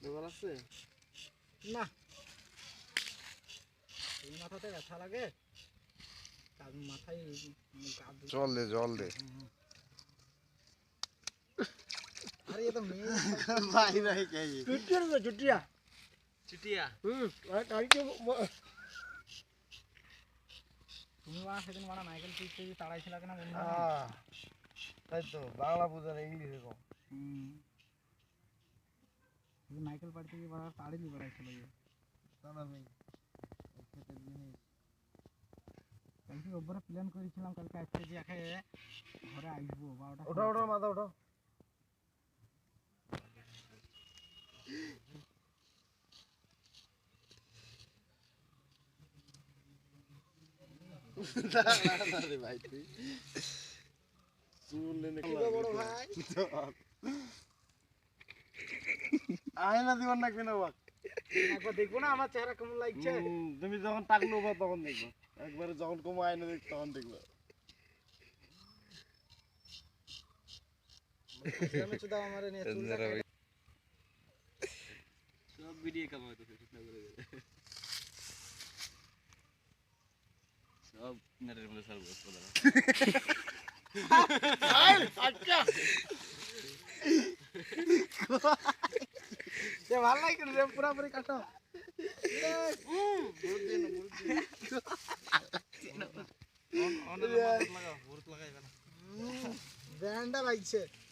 Double আছে? না। এই মাথাতে ব্যথা লাগে। তার মাথায় জল দে জল দে। আরে এ মেয়ে। ভাই ভাই কে চুটিয়া রে চুটিয়া। চিটিয়া? হুম আর কালকে তুমি মা সেদিন মারা নাইকেল পিস থেকে তাড়াইছিল কেন বন্ধু। তাই তো বাংলা বুঝার ইংলিশে কম হুম। তুমি নাইকেল পাড়ি থেকে বাড়া তাড়িয়ে বেড়াইছিল যে জানা নেই খেতে জিনিস কালকে ওপরে প্ল্যান করেছিলাম কালকে আজকে যে একে ঘরে আসবো বারোটা ওঠা ওঠা মাথা ওঠা ভাই তুই চুল এনে বড় ভাই আয়না দিবার না কেন বাক? একবার দেখব না আমার চেহারা কেমন লাগছে? তুমি যখন টাকলো বা তখন দেখব। একবারে যখন কমো আয়না দেখ তখন দেখব। সব ভিডিও চিন্তা করে সব নেটের মধ্যে সার্ভ করতে সে வல்லாய்க்கிறது புறா புரிய கஷ்டம். வேண்டாம் வாங்கிச்சு